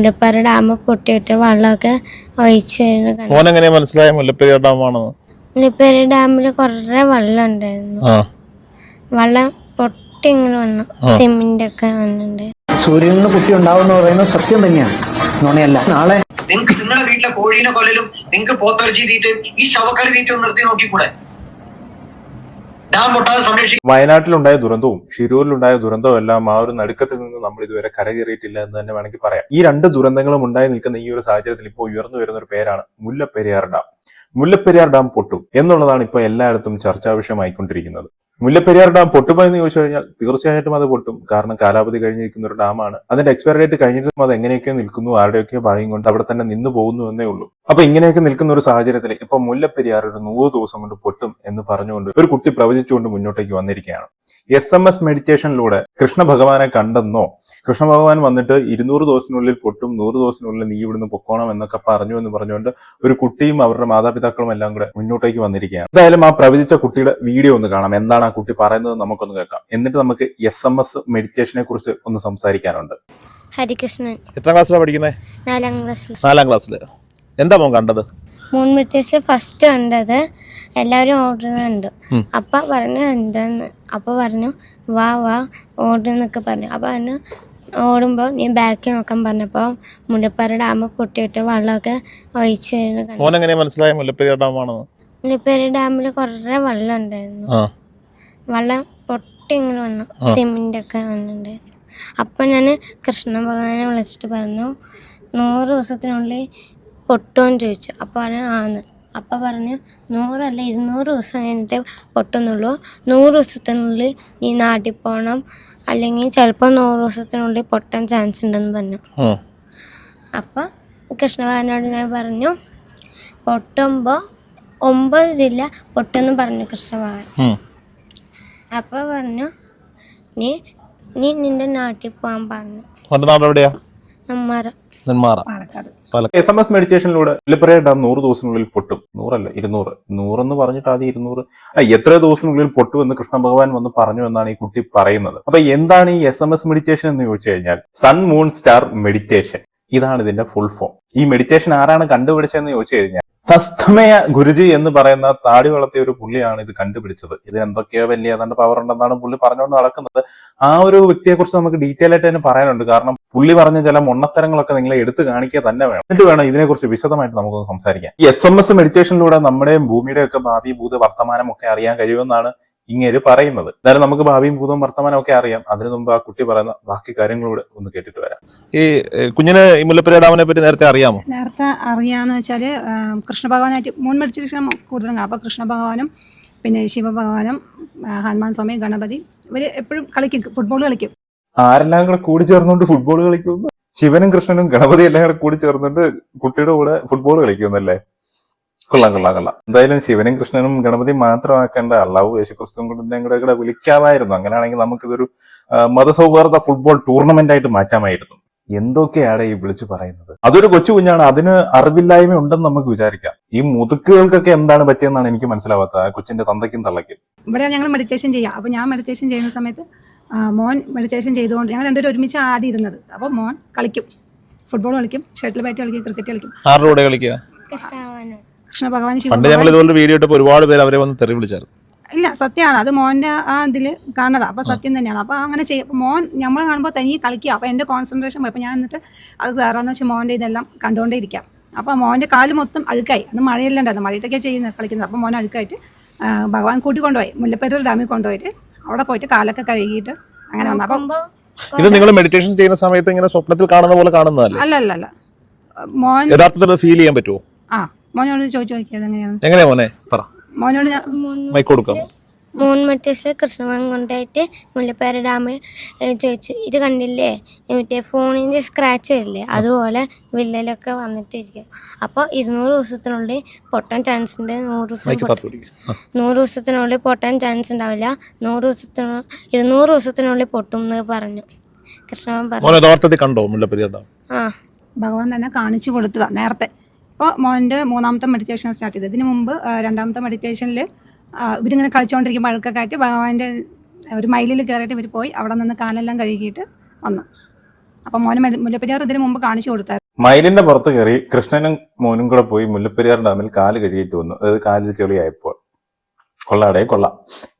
മുണ്ടപ്പാറ dam പൊട്ടിയിട്ട് വെള്ളമൊക്കെ ഒഴിച്ചു വരുന്നത് മോൻ എങ്ങനെയാ മനസ്സിലായ? മുല്ലപ്പെരിയാർ ഡാമാണെന്ന്. മുല്ലപ്പാറ ഡാമിൽ കുറേ വെള്ളം ഉണ്ടായിരുന്നു ആ. വെള്ളം പൊട്ടി ഇങ്ങനെ വന്നു. സിമെന്റ് ഒക്കെ വന്നിട്ടുണ്ട്. സൂര്യനിൽ നിന്ന് കുട്ടി ഉണ്ടാവുമെന്ന് പറയുന്നത് സത്യം തന്നെയാണ്. നുണയല്ല. നാളെ നിങ്ങൾക്ക് നിങ്ങളുടെ വീട്ടിലെ കോഴീനെ കൊല്ലലും നിങ്ങൾക്ക് പോത്തിറച്ചി തീറ്റയും ഈ ശവക്കറി തീറ്റയും നിർത്തി നോക്കിക്കൂടെ? ഡാം പൊട്ടാതെ സംരക്ഷിക്കും വയനാട്ടിലുണ്ടായ ദുരന്തവും ഷിരൂരിലുണ്ടായ ദുരന്തവും എല്ലാം ആ ഒരു നടുക്കത്തിൽ നിന്ന് നമ്മൾ ഇതുവരെ കരകയറിയിട്ടില്ല എന്ന് തന്നെ വേണമെങ്കിൽ പറയാം. ഈ രണ്ട് ദുരന്തങ്ങളും ഉണ്ടായി നിൽക്കുന്ന ഈ ഒരു സാഹചര്യത്തിൽ ഇപ്പോൾ ഉയർന്നു വരുന്ന ഒരു പേരാണ് മുല്ലപ്പെരിയാർ ഡാം. മുല്ലപ്പെരിയാർ ഡാം പൊട്ടും എന്നുള്ളതാണ് ഇപ്പോൾ എല്ലായിടത്തും ചർച്ചാ വിഷയമായിക്കൊണ്ടിരിക്കുന്നത് മുല്ലപ്പെരിയാർ ഡാം പൊട്ടുമോ എന്ന് ചോദിച്ചു കഴിഞ്ഞാൽ തീർച്ചയായിട്ടും അത് പൊട്ടും. കാരണം കാലാവധി കഴിഞ്ഞിരിക്കുന്ന ഒരു ഡാമാണ്. അതിന്റെ എക്സ്പയർ ഡേറ്റ് കഴിഞ്ഞിട്ടും അത് എങ്ങനെയൊക്കെ നിൽക്കുന്നു ആരുടെയൊക്കെ ഭാഗ്യം കൊണ്ട് അവിടെ തന്നെ നിന്ന് പോകുന്നു എന്നേ ഉള്ളൂ. അപ്പൊ ഇങ്ങനെയൊക്കെ നിൽക്കുന്ന ഒരു സാഹചര്യത്തിൽ ഇപ്പൊ മുല്ലപ്പെരിയാർ ഒരു നൂറ് ദിവസം കൊണ്ട് പൊട്ടും എന്ന് പറഞ്ഞുകൊണ്ട് ഒരു കുട്ടി പ്രവചിച്ചുകൊണ്ട് മുന്നോട്ടേക്ക് വന്നിരിക്കുകയാണ്. എസ് എം എസ് മെഡിറ്റേഷനിലൂടെ കൃഷ്ണ ഭഗവാനെ കണ്ടെന്നോ? കൃഷ്ണ ഭഗവാൻ വന്നിട്ട് ഇരുന്നൂറ് ദിവസത്തിനുള്ളിൽ പൊട്ടും നൂറ് ദിവസത്തിനുള്ളിൽ നീ ഇവിടുന്ന് പൊക്കോണം എന്നൊക്കെ പറഞ്ഞു എന്ന് പറഞ്ഞുകൊണ്ട് ഒരു കുട്ടിയും അവരുടെ മാതാപിതാക്കളും എല്ലാം കൂടെ മുന്നോട്ടേക്ക് വന്നിരിക്കുകയാണ്. എന്തായാലും ആ പ്രവചിച്ച കുട്ടിയുടെ വീഡിയോ ഒന്ന് കാണാം. എന്താണ് കുട്ടി പറയുന്നത് നമുക്കൊന്ന് കേൾക്കാം. എന്നിട്ട് നമുക്ക് എസ് എം എസ് മെഡിറ്റേഷനെ കുറിച്ച് ഒന്ന് സംസാരിക്കാനുണ്ട്. ഹരികൃഷ്ണൻ. എത്രാം ക്ലാസ്സിലാണ് പഠിക്കുന്നത് നാലാം ക്ലാസ്സിൽ നാലാം ക്ലാസ്സിൽ എന്താ മോൻ കണ്ടത്? മൂൺ മിനിറ്റേഴ്സിൽ ഫസ്റ്റ് കണ്ടത് എല്ലാവരും ഓടുന്നുണ്ട്. അപ്പ പറഞ്ഞു എന്താന്ന്? അപ്പ പറഞ്ഞു വാ വാ ഓടുന്നൊക്കെ പറഞ്ഞു. അപ്പൊ പറഞ്ഞു ഓടുമ്പോൾ നീ ബാക്കി നോക്കാൻ പറഞ്ഞപ്പോൾ മുല്ലപ്പാറ ഡാം പൊട്ടിയിട്ട് വെള്ളമൊക്കെ ഒഴിച്ചു വരുന്നത് മോൻ എങ്ങനെയാ മനസ്സിലായ? മുല്ലപ്പെരിയാർ ഡാമാണെന്ന് മുല്ലപ്പെരി ഡാമിൽ കുറേ വെള്ളം ഉണ്ടായിരുന്നു. ആ. വെള്ളം പൊട്ടി ഇങ്ങനെ വന്നു. സിമെന്റ് ഒക്കെ വന്നിട്ടുണ്ട് അപ്പം ഞാൻ കൃഷ്ണ ഭഗവാനെ വിളിച്ചിട്ട് പറഞ്ഞു നൂറ് ദിവസത്തിനുള്ളിൽ പൊട്ടുമെന്ന് ചോദിച്ചു. അപ്പോൾ പറഞ്ഞു ആന്ന് അപ്പം പറഞ്ഞു നൂറല്ല ഇരുന്നൂറ് ദിവസം കഴിഞ്ഞിട്ട് പൊട്ടുന്നുള്ളൂ. നൂറ് ദിവസത്തിനുള്ളിൽ നീ നാട്ടിൽ പോകണം അല്ലെങ്കിൽ ചിലപ്പോൾ നൂറ് ദിവസത്തിനുള്ളിൽ പൊട്ടാൻ ചാൻസ് ഉണ്ടെന്ന് പറഞ്ഞു. അപ്പം കൃഷ്ണഭഗവാനോട് ഞാൻ പറഞ്ഞു പൊട്ടുമ്പോൾ ഒമ്പത് ജില്ല പൊട്ടെന്ന് പറഞ്ഞു കൃഷ്ണഭഗവാൻ. അപ്പോൾ പറഞ്ഞു നീ നീ നിന്റെ നാട്ടിൽ പോവാൻ പറഞ്ഞു. മോന്റെ നാട് എവിടെയാ? അമ്മാറ നെന്മാറ. എസ് എം എസ് മെഡിറ്റേഷനിലൂടെ മുല്ലപ്പെരിയാർ ഡാം നൂറ് ദിവസത്തിനുള്ളിൽ പൊട്ടും. നൂറല്ല ഇരുന്നൂറ്. നൂറെന്ന് പറഞ്ഞിട്ട് ആദ്യം ഇരുന്നൂറ്. എത്ര ദിവസത്തിനുള്ളിൽ പൊട്ടും എന്ന് കൃഷ്ണ ഭഗവാൻ വന്ന് പറഞ്ഞു എന്നാണ് ഈ കുട്ടി പറയുന്നത്. അപ്പൊ എന്താണ് ഈ എസ് എം എസ് മെഡിറ്റേഷൻ എന്ന് ചോദിച്ചു കഴിഞ്ഞാൽ സൺ മൂൺ സ്റ്റാർ മെഡിറ്റേഷൻ. ഇതാണ് ഇതിന്റെ ഫുൾ ഫോം. ഈ മെഡിറ്റേഷൻ ആരാണ് കണ്ടുപിടിച്ചതെന്ന് ചോദിച്ചു കഴിഞ്ഞാൽ തസ്തമയ ഗുരുജി എന്ന് പറയുന്ന താടി വളർത്തിയ ഒരു പുള്ളിയാണ് ഇത് കണ്ടുപിടിച്ചത്. ഇത് എന്തൊക്കെയോ വലിയ ഏതാണ്ട് പവർ ഉണ്ടെന്നാണ് പുള്ളി പറഞ്ഞുകൊണ്ട് നടക്കുന്നത്. ആ ഒരു വ്യക്തിയെ കുറിച്ച് നമുക്ക് ഡീറ്റെയിൽ ആയിട്ട് തന്നെ പറയാനുണ്ട്. കാരണം പുള്ളി പറഞ്ഞ ചില മൊണ്ണത്തരങ്ങളൊക്കെ നിങ്ങളെ എടുത്തു കാണിക്കുക തന്നെ വേണം. എന്നിട്ട് വേണം ഇതിനെക്കുറിച്ച് വിശദമായിട്ട് നമുക്കൊന്ന് സംസാരിക്കാം ഈ എസ് എം എസ് മെഡിറ്റേഷനിലൂടെ നമ്മുടെയും ഭൂമിയുടെ ഒക്കെ ഭാവി ഭൂത വർത്തമാനം ഒക്കെ അറിയാൻ കഴിയുമെന്നാണ് ഇങ്ങേര് പറയുന്നത്. എന്തായാലും നമുക്ക് ഭാവിയും ഭൂതവും വർത്തമാനം ഒക്കെ അറിയാം. അതിനു മുമ്പ് ആ കുട്ടി പറയുന്ന ബാക്കി കാര്യങ്ങളോട് ഒന്ന് കേട്ടിട്ട് വരാം. ഈ കുഞ്ഞിന് ഈ മുല്ലപ്പെരിയാർ ഡാമിനെ പറ്റി നേരത്തെ അറിയാമോ? നേരത്തെ അറിയാന്ന് വെച്ചാൽ കൃഷ്ണഭഗവാനായിട്ട് മൂൺ മെഡിറ്റേഷൻ കൂടുതലും അപ്പൊ കൃഷ്ണ ഭഗവാനും പിന്നെ ശിവഭഗവാനും ഹനുമാൻ സ്വാമി ഗണപതി ഇവർ എപ്പോഴും കളിക്കും. ഫുട്ബോൾ കളിക്കും. ആരെല്ലാം കൂടെ കൂടി ചേർന്നുകൊണ്ട് ഫുട്ബോൾ കളിക്കും? ശിവനും കൃഷ്ണനും ഗണപതി എല്ലാം കൂടെ കൂടി ചേർന്നിട്ട് കുട്ടിയുടെ കൂടെ ഫുട്ബോൾ കളിക്കുമെന്നല്ലേ കൊള്ളാം കൊള്ളാം കൊള്ളാം. എന്തായാലും ശിവനും കൃഷ്ണനും ഗണപതി മാത്രമാക്കേണ്ട അള്ളാഹു യേശുക്രിസ്തുവും കൂടെ കൂടെ കൂടെ വിളിക്കാമായിരുന്നു. അങ്ങനെയാണെങ്കിൽ നമുക്കിതൊരു മതസൗഹാർദ്ദ ഫുട്ബോൾ ടൂർണമെന്റ് ആയിട്ട് മാറ്റാമായിരുന്നു. എന്തൊക്കെയാണ് ഈ വിളിച്ചു പറയുന്നത്? അതൊരു കൊച്ചു കുഞ്ഞാണ്. അതിന് അറിവില്ലായ്മ ഉണ്ടെന്ന് നമുക്ക് വിചാരിക്കാം. ഈ മുതുക്കുകൾക്കൊക്കെ എന്താണ് പറ്റിയെന്നാണ് എനിക്ക് മനസ്സിലാവാത്തത്. ആ കൊച്ചിന്റെ തന്തയ്ക്കും തള്ളയ്ക്കും. ഇവിടെ ഞങ്ങൾ മെഡിറ്റേഷൻ ചെയ്യാം. അപ്പൊ ഞാൻ മെഡിറ്റേഷൻ ചെയ്യുന്ന സമയത്ത് മോൻ മെഡിറ്റേഷൻ ചെയ്തുകൊണ്ട് ഞങ്ങൾ രണ്ടുപേരും ഒരുമിച്ച് ആദ്യം ഇരുന്നത്. അപ്പോൾ മോൻ കളിക്കും. ഫുട്ബോൾ കളിക്കും ഷട്ടിൽ ബാറ്റ് കളിക്കും ക്രിക്കറ്റ് കളിക്കും. ആരുടെ കൂടെ കളിക്കുക? കൃഷ്ണ ഭഗവാൻ പണ്ട് ഞങ്ങൾ ശിവ ഇതുപോലെ വീഡിയോ ഇട്ടപ്പോൾ ഒരുപാട് പേര് അവരെ വന്ന് തെറി വിളിച്ചായിരുന്നു. ഇല്ല സത്യമാണ്. അത് മോന്റെ ആ ഇതിൽ കാണുന്നത്. അപ്പോൾ സത്യം തന്നെയാണ്. അപ്പോൾ അങ്ങനെ ചെയ്യും അപ്പോൾ മോൻ നമ്മൾ കാണുമ്പോൾ തനിയെ കളിക്കുക. അപ്പോൾ എന്റെ കോൺസെൻട്രേഷൻ പോയി അപ്പോൾ ഞാൻ എന്നിട്ട് അത് സാറാന്ന് വെച്ചാൽ മോന്റെ ഇതെല്ലാം കണ്ടുകൊണ്ടേ ഇരിക്കാം. അപ്പോൾ മോന്റെ കാൽ മൊത്തം അഴുക്കായി. അന്ന് മഴയെല്ലാം ഉണ്ടായിരുന്നു. മഴയത്തൊക്കെ ചെയ്യുന്നത് കളിക്കുന്നത്. അപ്പോൾ മോൻ അഴുക്കായിട്ട് ഭഗവാൻ കൂട്ടി കൊണ്ടുപോയി. മുല്ലപ്പേരൂർ ഡാമിൽ കൊണ്ടുപോയിട്ട് അവിടെ പോയിട്ട് കാലൊക്കെ കഴുകിയിട്ട് അങ്ങനെ വന്നു. അപ്പം ഇത് നിങ്ങൾ മെഡിറ്റേഷൻ ചെയ്യുന്ന സമയത്ത് ഇങ്ങനെ സ്വപ്നത്തിൽ കാണുന്ന പോലെ കാണുന്നതല്ല? അല്ല അല്ല അല്ല മോൻ യഥാർത്ഥത്തിൽ ഫീൽ ചെയ്യാൻ പറ്റുമോ ആ. മോനോട് ചോദിച്ചു നോക്കിയത് എങ്ങനെയാണ് എങ്ങനെയാ മോനെ? പറ. മോനോട് ഞാൻ മൈക്ക് കൊടുക്കാം. മോൻ മറ്റേസ് കൃഷ്ണഭഗവാൻ കൊണ്ടായിട്ട് മുല്ലപ്പാറ ഡാം ചോദിച്ചു. ഇത് കണ്ടില്ലേ? മറ്റേ ഫോണിന്റെ സ്ക്രാച്ച് വരില്ലേ? അതുപോലെ വില്ലലൊക്കെ വന്നിട്ടിരിക്കും അപ്പോൾ ഇരുന്നൂറ് ദിവസത്തിനുള്ളിൽ പൊട്ടാൻ ചാൻസ് ഉണ്ട്. നൂറ് ദിവസം. നൂറ് ദിവസത്തിനുള്ളിൽ പൊട്ടാൻ ചാൻസ് ഉണ്ടാവില്ല. നൂറ് ദിവസത്തിനു ഇരുന്നൂറ് ദിവസത്തിനുള്ളിൽ പൊട്ടും എന്ന് പറഞ്ഞു. കൃഷ്ണഭഗവാൻ പറഞ്ഞു. കണ്ടോ മുല്ലപ്പെരിയാർ ഡാം? ആ. ഭഗവാൻ തന്നെ കാണിച്ചു കൊടുത്തതാ നേരത്തെ. ഇപ്പോൾ മോന്റെ മൂന്നാമത്തെ മെഡിറ്റേഷൻ സ്റ്റാർട്ട് ചെയ്തത്. ഇതിന് മുമ്പ് രണ്ടാമത്തെ മെഡിറ്റേഷനിൽ ഇവരിങ്ങനെ കളിച്ചുകൊണ്ടിരിക്കുമ്പോൾ അഴുക്കൊക്കെ ആയിട്ട് ഭഗവാന്റെ ഒരു മൈലിൽ കയറിയിട്ട് ഇവർ പോയി. അവിടെ നിന്ന് കാലെല്ലാം കഴുകിയിട്ട് വന്നു. അപ്പം മോനെ മുല്ലപ്പെരിയാർ ഇതിന് മുമ്പ് കാണിച്ചു കൊടുത്തായിരുന്നു. മയിലിന്റെ പുറത്ത് കയറി കൃഷ്ണനും മോനും കൂടെ പോയി മുല്ലപ്പെരിയാറിന്റെ ഡാമിൽ കാൽ കഴുകിയിട്ട് വന്നു. അതായത് കാലിൽ ചെളിയായപ്പോൾ. കൊള്ളാടേ കൊള്ളാം.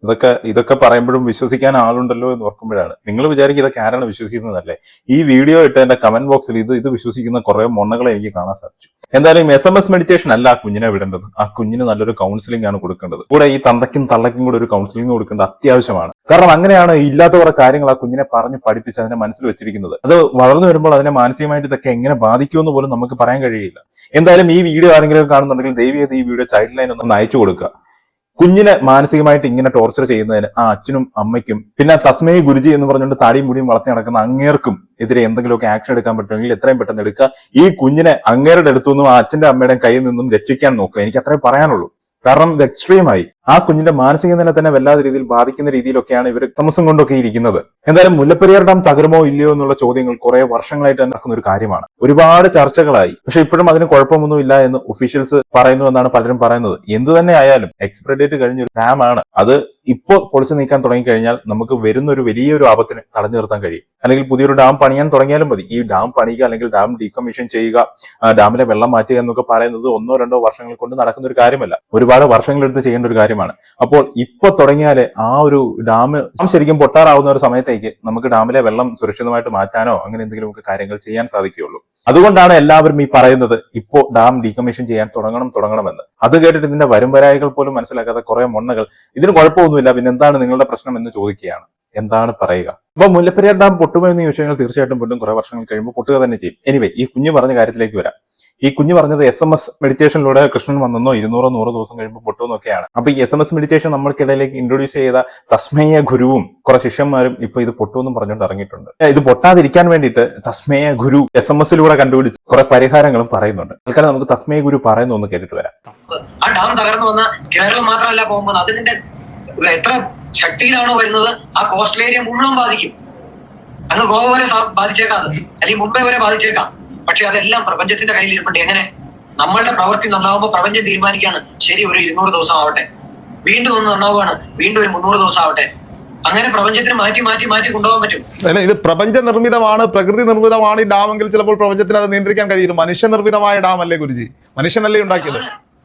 ഇതൊക്കെ ഇതൊക്കെ പറയുമ്പോഴും വിശ്വസിക്കാൻ ആളുണ്ടല്ലോ എന്ന് ഓർക്കുമ്പോഴാണ്. നിങ്ങൾ വിചാരിക്കും ഇതൊക്കെ ആരാണ് വിശ്വസിക്കുന്നതല്ലേ? ഈ വീഡിയോ ഇട്ട് എന്റെ കമന്റ് ബോക്സിൽ ഇത് ഇത് വിശ്വസിക്കുന്ന കുറെ മൊണ്ണകളെ എനിക്ക് കാണാൻ സാധിച്ചു. എന്തായാലും എസ് എം എസ് മെഡിറ്റേഷൻ അല്ല ആ കുഞ്ഞിനെ വിടേണ്ടത്. ആ കുഞ്ഞിന് നല്ലൊരു കൗൺസിലിംഗ് ആണ് കൊടുക്കേണ്ടത്. കൂടെ ഈ തന്തയ്ക്കും തള്ളയ്ക്കും കൂടെ ഒരു കൗൺസിലിംഗ് കൊടുക്കേണ്ടത് അത്യാവശ്യമാണ്. കാരണം അങ്ങനെയാണ് ഇല്ലാത്ത കുറെ കാര്യങ്ങൾ ആ കുഞ്ഞിനെ പറഞ്ഞ് പഠിപ്പിച്ച് അതിനെ മനസ്സിൽ വെച്ചിരിക്കുന്നത്. അത് വളർന്നു വരുമ്പോൾ അതിനെ മാനസികമായിട്ട് ഇതൊക്കെ എങ്ങനെ ബാധിക്കുമെന്ന് പോലും നമുക്ക് പറയാൻ കഴിയില്ല. എന്തായാലും ഈ വീഡിയോ ആരെങ്കിലും കാണുന്നുണ്ടെങ്കിൽ ദയവ് ചെയ്ത് ഈ വീഡിയോ ചൈൽഡ് ലൈൻ ഒന്ന് അയച്ചു കൊടുക്കുക. കുഞ്ഞിനെ മാനസികമായിട്ട് ഇങ്ങനെ ടോർച്ചർ ചെയ്യുന്നതിന് ആ അച്ഛനും അമ്മയ്ക്കും പിന്നെ തസ്മയ ഗുരുജി എന്ന് പറഞ്ഞുകൊണ്ട് താടിയും മുടിയും വളർത്തി നടക്കുന്ന അങ്ങേർക്കും എതിരെ എന്തെങ്കിലുമൊക്കെ ആക്ഷൻ എടുക്കാൻ പറ്റുമെങ്കിൽ എത്രയും പെട്ടെന്ന് എടുക്കുക. ഈ കുഞ്ഞിനെ അങ്ങേരുടെ അടുത്തു നിന്നും ആ അച്ഛന്റെ അമ്മയുടെയും കയ്യിൽ നിന്നും രക്ഷിക്കാൻ നോക്കുക. എനിക്ക് അത്രേ പറയാനുള്ളൂ. കാരണം ഇത് എക്സ്ട്രീമായി ആ കുഞ്ഞിന്റെ മാനസിക നില തന്നെ വല്ലാത്ത രീതിയിൽ ബാധിക്കുന്ന രീതിയിലൊക്കെയാണ് ഇവർ തമസം കൊണ്ടൊക്കെ ഇരിക്കുന്നത്. എന്തായാലും മുല്ലപ്പെരിയാർ ഡാം തകരുമോ ഇല്ലയോ എന്നുള്ള ചോദ്യങ്ങൾ കുറെ വർഷങ്ങളായിട്ട് നടക്കുന്ന ഒരു കാര്യമാണ്. ഒരുപാട് ചർച്ചകളായി. പക്ഷെ ഇപ്പോഴും അതിന് കുഴപ്പമൊന്നുമില്ല എന്ന് ഒഫീഷ്യൽസ് പറയുന്നു എന്നാണ് പലരും പറയുന്നത്. എന്തു തന്നെ ആയാലും എക്സ്പയർ ഡേറ്റ് കഴിഞ്ഞ ഒരു ഡാം ആണ്. അത് ഇപ്പോൾ പൊളിച്ചു നീക്കാൻ തുടങ്ങിക്കഴിഞ്ഞാൽ നമുക്ക് വരുന്ന ഒരു വലിയൊരു ആപത്തിന് തടഞ്ഞു നിർത്താൻ കഴിയും. അല്ലെങ്കിൽ പുതിയൊരു ഡാം പണിയാൻ തുടങ്ങിയാലും മതി. ഈ ഡാം പണിയുക അല്ലെങ്കിൽ ഡാം ഡീകമ്മീഷൻ ചെയ്യുക ഡാമിലെ വെള്ളം മാറ്റുക എന്നൊക്കെ പറയുന്നത് ഒന്നോ രണ്ടോ വർഷങ്ങൾ കൊണ്ട് നടക്കുന്ന ഒരു കാര്യമല്ല. ഒരുപാട് വർഷങ്ങളെടുത്ത് ചെയ്യേണ്ട ഒരു കാര്യമാണ്. അപ്പോൾ ഇപ്പൊ തുടങ്ങിയാൽ ആ ഒരു ഡാം ശരിക്കും പൊട്ടാറാവുന്ന ഒരു സമയത്തേക്ക് നമുക്ക് ഡാമിലെ വെള്ളം സുരക്ഷിതമായിട്ട് മാറ്റാനോ അങ്ങനെ എന്തെങ്കിലും കാര്യങ്ങൾ ചെയ്യാൻ സാധിക്കുകയുള്ളൂ. അതുകൊണ്ടാണ് എല്ലാവരും ഈ പറയുന്നത് ഇപ്പോൾ ഡാം ഡീകമ്മീഷൻ ചെയ്യാൻ തുടങ്ങണം തുടങ്ങണമെന്ന്. അത് കേട്ടിട്ട് ഇതിന്റെ വരുംവരായികൾ പോലും മനസ്സിലാക്കാത്ത കുറെ മൊണ്ണകൾ. ഇതിന് കുഴപ്പമൊന്നുമില്ല. പിന്നെ എന്താണ് നിങ്ങളുടെ പ്രശ്നം എന്ന് ചോദിക്കുകയാണ്. എന്താണ് പറയുക? അപ്പൊ മുല്ലപ്പെരിയാർ ഡാം പൊട്ടുമോ എന്ന് ചോദിച്ചു കഴിഞ്ഞാൽ തീർച്ചയായിട്ടും പൊട്ടും കുറെ വർഷങ്ങൾ കഴിയുമ്പോൾ പൊട്ടുക തന്നെ ചെയ്യും. എനിവേ ഈ കുഞ്ഞു പറഞ്ഞ കാര്യത്തിലേക്ക് വരാം. ഈ കുഞ്ഞു പറഞ്ഞത് എസ് എം എസ് മെഡിറ്റേഷനിലൂടെ കൃഷ്ണൻ വന്നെന്നോ ഇരുന്നൂറോ നൂറോ ദിവസം കഴിയുമ്പോൾ പൊട്ടുമെന്നൊക്കെയാണ്. അപ്പൊ ഈ എസ് എം എസ് മെഡിറ്റേഷൻ നമ്മൾക്കിടയിലേക്ക് ഇൻട്രൊഡ്യൂസ് ചെയ്ത തസ്മയ ഗുരുവും കുറെ ശിഷ്യന്മാരും ഇപ്പൊ ഇത് പൊട്ടുമെന്നും പറഞ്ഞുകൊണ്ട് ഇറങ്ങിയിട്ടുണ്ട്. ഇത് പൊട്ടാതിരിക്കാൻ വേണ്ടിയിട്ട് തസ്മയ ഗുരു എസ് എം എസിലൂടെ കണ്ടുപിടിച്ച് കുറെ പരിഹാരങ്ങളും പറയുന്നുണ്ട്. തൽക്കാലം നമുക്ക് തസ്മയ ഗുരു പറയുന്നു ഒന്ന് കേട്ടിട്ട് വരാം. ആ ഡാം തകർന്നു വന്ന കേരളം മാത്രമല്ല പോകുമ്പോൾ അതിന്റെ എത്ര ശക്തിയിലാണോ വരുന്നത് ആ കോസ്റ്റൽ ഏരിയ മുഴുവൻ ബാധിക്കും. അങ്ങ് ഗോവ വരെ ബാധിച്ചേക്കാം അല്ലെങ്കിൽ മുംബൈ വരെ ബാധിച്ചേക്കാം. പക്ഷെ അതെല്ലാം പ്രപഞ്ചത്തിന്റെ കയ്യിൽ ഇരിപ്പുണ്ട്. എങ്ങനെ? നമ്മളുടെ പ്രവൃത്തി നന്നാവുമ്പോൾ പ്രപഞ്ചം തീരുമാനിക്കാണ്. ശരി ഒരു ഇരുന്നൂറ് ദിവസം ആവട്ടെ വീണ്ടും ഒന്ന് നന്നാവുകയാണ്. വീണ്ടും ഒരു മുന്നൂറ് ദിവസം ആവട്ടെ അങ്ങനെ പ്രപഞ്ചത്തിന് മാറ്റി മാറ്റി മാറ്റി കൊണ്ടുപോകാൻ പറ്റും. അല്ല ഇത് പ്രപഞ്ച നിർമ്മിതമാണ് പ്രകൃതി നിർമ്മിതമാണ് ഈ ഡാമെങ്കിൽ ചിലപ്പോൾ പ്രപഞ്ചത്തിന് അത് നിയന്ത്രിക്കാൻ കഴിയും. മനുഷ്യ നിർമ്മിതമായ ഡാം അല്ലേ ഗുരുജി? മനുഷ്യനല്ലേ ഉണ്ടാക്കിയത്?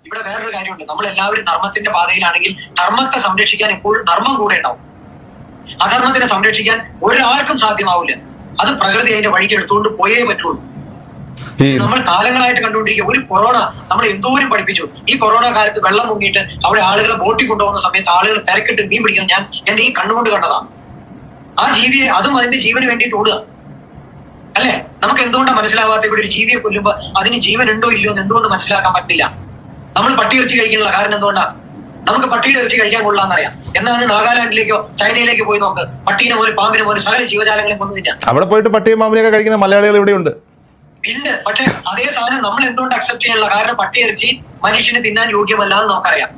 ഇവിടെ വേറൊരു കാര്യമുണ്ട്. നമ്മൾ എല്ലാവരും ധർമ്മത്തിന്റെ പാതയിലാണെങ്കിൽ ധർമ്മത്തെ സംരക്ഷിക്കാൻ എപ്പോഴും ധർമ്മം കൂടെ ഉണ്ടാവും. അധർമ്മത്തിനെ സംരക്ഷിക്കാൻ ഒരാൾക്കും സാധ്യമാവില്ല. അത് പ്രകൃതി അതിന്റെ വഴിക്ക് എടുത്തുകൊണ്ട് പോയേ പറ്റുള്ളൂ. നമ്മൾ കാലങ്ങളായിട്ട് കണ്ടുകൊണ്ടിരിക്കുക. ഒരു കൊറോണ നമ്മൾ എന്തോരം പഠിപ്പിച്ചു. ഈ കൊറോണ കാലത്ത് വെള്ളം മുങ്ങിയിട്ട് അവിടെ ആളുകളെ ബോട്ടി കൊണ്ടുപോകുന്ന സമയത്ത് ആളുകൾ തിരക്കിട്ട് മീൻ പിടിക്കണം ഞാൻ എന്റെ ഈ കണ്ണുകൊണ്ട് കണ്ടതാണ് ആ ജീവിയെ അതും അതിന്റെ ജീവന് വേണ്ടിയിട്ട് ഓടുക. അല്ലെ? നമുക്ക് എന്തുകൊണ്ടാണ് മനസ്സിലാവാത്ത ഇവിടെ ഒരു ജീവിയെ കൊല്ലുമ്പോ അതിന് ജീവൻ ഉണ്ടോ ഇല്ലയോ എന്ന് എന്തുകൊണ്ട് മനസ്സിലാക്കാൻ പറ്റില്ല. നമ്മൾ പട്ടി ഇറച്ചി കഴിക്കാനുള്ള കാരണം എന്തുകൊണ്ടാ? നമുക്ക് പട്ടിയുടെ ഇറച്ചി കഴിക്കാൻ കൊള്ളാന്നറിയാം എന്നാൽ നാഗാലാൻഡിലേക്കോ ചൈനയിലേക്ക് പോയി നോക്ക്. പട്ടീനെ പോലെ പാമ്പിനെ പോലെ സകല ജീവജാലങ്ങളെ കൊന്നു തിന്നാം അവിടെ പോയിട്ട് പട്ടിയും പാമ്പിനെയൊക്കെ കഴിക്കുന്ന മലയാളികൾ ഇവിടെയുണ്ട്. ഉണ്ട് പക്ഷെ അതേ സാധനം നമ്മൾ എന്തുകൊണ്ട് അക്സെപ്റ്റ് ചെയ്യാനുള്ള കാരണം പട്ടി ഇറച്ചി മനുഷ്യന് തിന്നാൻ യോഗ്യമല്ല എന്ന് നമുക്കറിയാം.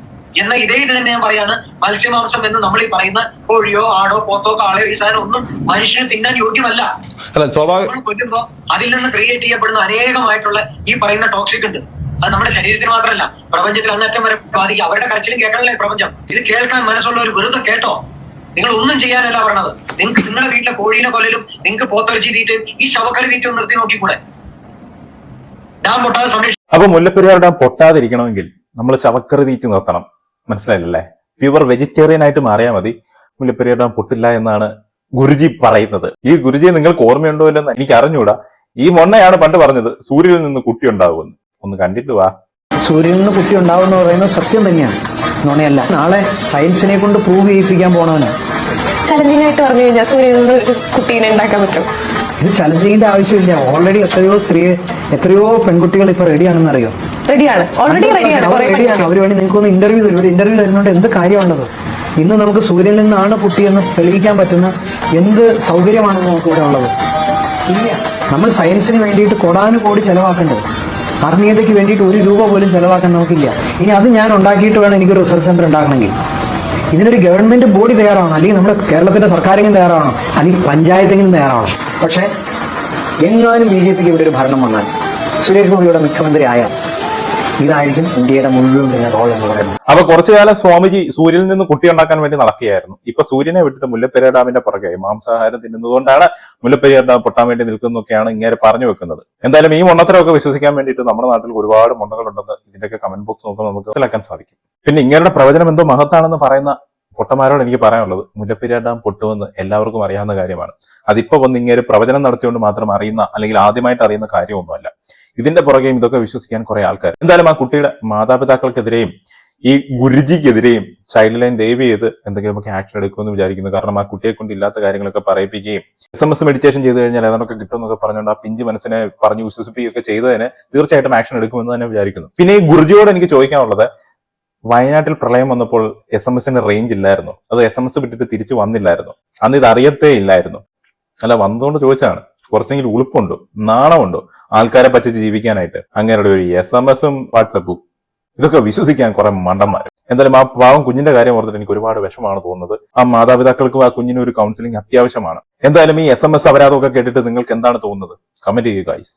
എന്നാൽ ഇതേ ഇത് തന്നെ ഞാൻ പറയാണ് മത്സ്യമാംസം എന്ന് നമ്മൾ ഈ പറയുന്ന കോഴിയോ ആടോ പോത്തോ കാളയോ ഈ സാധനം ഒന്നും മനുഷ്യന് തിന്നാൻ യോഗ്യമല്ല. കൊല്ലുമ്പോ അതിൽ നിന്ന് ക്രിയേറ്റ് ചെയ്യപ്പെടുന്ന അനേകമായിട്ടുള്ള ഈ പറയുന്ന ടോക്സിക് ഉണ്ട്. അത് നമ്മുടെ ശരീരത്തിന് മാത്രമല്ല പ്രപഞ്ചത്തിൽ അങ്ങറ്റം വരെ ബാധിക്കും. അവരുടെ കരച്ചിലും കേൾക്കണല്ലേ പ്രപഞ്ചം. ഇത് കേൾക്കാൻ മനസ്സുള്ള ഒരു വെറുതെ കേട്ടോ. നിങ്ങൾ ഒന്നും ചെയ്യാനല്ല പറഞ്ഞത്. നിങ്ങൾക്ക് നിങ്ങളുടെ വീട്ടിലെ കോഴീനെ കൊല്ലലും നിങ്ങൾക്ക് പോത്തറച്ചി തീറ്റയും ഈ ശവക്കറി തീറ്റയും നിർത്തി നോക്കിക്കൂടെ? ഡാം പൊട്ടാതെ സംരക്ഷിക്കും അപ്പൊ മുല്ലപ്പെരിയാർ ഡാം പൊട്ടാതിരിക്കണമെങ്കിൽ നമ്മൾ ശവക്കറി തീറ്റി നിർത്തണം. മനസ്സിലായില്ലേ? പ്യുവർ വെജിറ്റേറിയൻ ആയിട്ട് മാറിയാൽ മതി. മുല്ലപ്പെരിയാർ ഡാം പൊട്ടില്ല എന്നാണ് ഗുരുജി പറയുന്നത്. ഈ ഗുരുജി നിങ്ങൾക്ക് ഓർമ്മയുണ്ടോ ഇല്ലെന്ന് എനിക്ക് അറിഞ്ഞൂടാ ഈ മൊണ്ണയാണ് പണ്ട് പറഞ്ഞത് സൂര്യനിൽ നിന്ന് കുട്ടി ഉണ്ടാകുമെന്ന് ഒന്ന് കണ്ടിട്ട് വാ. സൂര്യനിൽ നിന്ന് കുട്ടി ഉണ്ടാവും പറയുന്നത് സത്യം തന്നെയാണ്. നുണയല്ല. നാളെ സയൻസിനെ കൊണ്ട് പ്രൂവ് ചെയ്യിപ്പിക്കാൻ പോണവനാ. ചലഞ്ചിങ് ആയിട്ട് പറഞ്ഞു കഴിഞ്ഞാൽ സൂര്യനിൽ നിന്ന് ഒരു കുട്ടീനെ ഉണ്ടാക്കാൻ പറ്റും. ഇത് ചലഞ്ചിങ്ങിന്റെ ആവശ്യമില്ല. ഓൾറെഡി എത്രയോ സ്ത്രീ എത്രയോ പെൺകുട്ടികൾ ഇപ്പൊ റെഡിയാണെന്ന് അറിയോ? റെഡിയാണ് ഓൾറെഡി റെഡിയാണ് റെഡിയാണ് അവർ വേണ്ടി നിങ്ങൾക്ക് ഒന്ന് ഇന്റർവ്യൂ തരും. ഒരു ഇന്റർവ്യൂ തരുന്നുണ്ട് എന്ത് കാര്യമാണത്? ഇന്ന് നമുക്ക് സൂര്യനിൽ നിന്നാണ് കുട്ടിയെന്ന് തെളിയിക്കാൻ പറ്റുന്ന എന്ത് സൗകര്യമാണ് നമുക്ക് ഇവിടെ ഉള്ളത്? ഇല്ല. നമ്മൾ സയൻസിന് വേണ്ടിയിട്ട് കൊടാന് കോടി ചെലവാക്കേണ്ടത്. ആത്മീയതയ്ക്ക് വേണ്ടിയിട്ട് ഒരു രൂപ പോലും ചെലവാക്കാൻ നമുക്കില്ല. ഇനി അത് ഞാൻ ഉണ്ടാക്കിയിട്ട് വേണം എനിക്ക് റിസർച്ച് സെന്റർ ഉണ്ടാക്കണമെങ്കിൽ. ഇതിനൊരു ഗവൺമെന്റ് ബോഡി തയ്യാറാവണം. അല്ലെങ്കിൽ നമ്മുടെ കേരളത്തിന്റെ സർക്കാരെങ്കിലും തയ്യാറാവണം. അല്ലെങ്കിൽ പഞ്ചായത്തെങ്കിലും തയ്യാറാവണം. പക്ഷേ എങ്ങാനും ബി ജെ പിക്ക് ഇവിടെ ഒരു ഭരണം വന്നാൽ സുരേഷ് ഗോപിയുടെ മുഖ്യമന്ത്രി ആയാൽ ഇതായിരിക്കും ഇന്ത്യയുടെ മുഴുവൻ റോൾ എന്ന് പറയുന്നത്. അപ്പൊ കുറച്ചു കാലം സ്വാമിജി സൂര്യനിൽ നിന്ന് കുട്ടി ഉണ്ടാക്കാൻ വേണ്ടി നടക്കുകയായിരുന്നു. ഇപ്പൊ സൂര്യനെ വിട്ടിട്ട് മുല്ലപ്പെരിയാർ ഡാമിന്റെ പുറകെ മാംസാഹാരം തിന്നുന്നതുകൊണ്ടാണ് മുല്ലപ്പെരിയാർ ഡാം പൊട്ടാൻ വേണ്ടി നിൽക്കുന്നൊക്കെയാണ് ഇങ്ങനെ പറഞ്ഞു വെക്കുന്നത്. എന്തായാലും ഈ മണ്ണത്തരമൊക്കെ വിശ്വസിക്കാൻ വേണ്ടിയിട്ട് നമ്മുടെ നാട്ടിൽ ഒരുപാട് മൊണ്ണകളുണ്ടെന്ന് ഇതിന്റെയൊക്കെ കമന്റ് ബോക്സ് നോക്കുമ്പോൾ നമുക്ക് മനസ്സിലാക്കാൻ സാധിക്കും. പിന്നെ ഇങ്ങനെയുള്ള പ്രവചനം എന്തോ മഹത്താണെന്ന് പറയുന്ന പൊട്ടന്മാരോട് എനിക്ക് പറയാനുള്ളത്. മുല്ലപ്പെരിയാർ ഡാം പൊട്ടുമെന്ന് എല്ലാവർക്കും അറിയാവുന്ന കാര്യമാണ്. അതിപ്പോ വന്ന് ഇങ്ങനെ പ്രവചനം നടത്തിയോണ്ട് മാത്രം അറിയുന്ന അല്ലെങ്കിൽ ആദ്യമായിട്ട് അറിയുന്ന കാര്യമൊന്നുമല്ല. ഇതിന്റെ പുറകെയും ഇതൊക്കെ വിശ്വസിക്കാൻ കുറെ ആൾക്കാർ എന്തായാലും ആ കുട്ടിയുടെ മാതാപിതാക്കൾക്കെതിരെയും ഈ ഗുരുജിക്കെതിരെയും ചൈൽഡ് ലൈൻ ദയവ് ചെയ്ത് എന്തെങ്കിലുമൊക്കെ ആക്ഷൻ എടുക്കുമെന്ന് വിചാരിക്കുന്നു. കാരണം ആ കുട്ടിയെ കൊണ്ട് ഇല്ലാത്ത കാര്യങ്ങളൊക്കെ പറയിപ്പിക്കുകയും എസ് എം എസ് മെഡിറ്റേഷൻ ചെയ്ത് കഴിഞ്ഞാൽ ഏതാണ്ടൊക്കെ കിട്ടുമെന്നൊക്കെ പറഞ്ഞുകൊണ്ട് ആ പിഞ്ച് മനസ്സിനെ പറഞ്ഞ് വിശ്വസിപ്പിക്കുകയൊക്കെ ചെയ്തതിന് തീർച്ചയായിട്ടും ആക്ഷൻ എടുക്കുമെന്ന് തന്നെ വിചാരിക്കുന്നു. പിന്നെ ഈ ഗുരുജിയോട് എനിക്ക് ചോദിക്കാനുള്ളത് വയനാട്ടിൽ പ്രളയം വന്നപ്പോൾ എസ് എം എസിന് റേഞ്ച് ഇല്ലായിരുന്നു. അത് എസ് എം എസ് വിട്ടിട്ട് തിരിച്ചു വന്നില്ലായിരുന്നു. അന്ന് ഇത് അറിയത്തേ ഇല്ലായിരുന്നു. അല്ല വന്നതുകൊണ്ട് ചോദിച്ചാണ് കുറച്ചെങ്കിലും ഉളുപ്പുണ്ടോ നാണമുണ്ടോ ആൾക്കാരെ പറ്റിച്ച് ജീവിക്കാനായിട്ട്. അങ്ങനെയുള്ള ഒരു എസ് എം എസും വാട്സപ്പും. ഇതൊക്കെ വിശ്വസിക്കാൻ കുറെ മണ്ടന്മാർ. എന്തായാലും ആ പാവം കുഞ്ഞിന്റെ കാര്യം ഓർത്തിട്ട് എനിക്ക് ഒരുപാട് വിഷമാണ് തോന്നുന്നത്. ആ മാതാപിതാക്കൾക്കും ആ കുഞ്ഞിന് ഒരു കൗൺസിലിംഗ് അത്യാവശ്യമാണ്. എന്തായാലും ഈ എസ് എം എസ് അപരാധമൊക്കെ കേട്ടിട്ട് നിങ്ങൾക്ക് എന്താണ് തോന്നുന്നത്? കമന്റ് ചെയ്യുക ഗൈസ്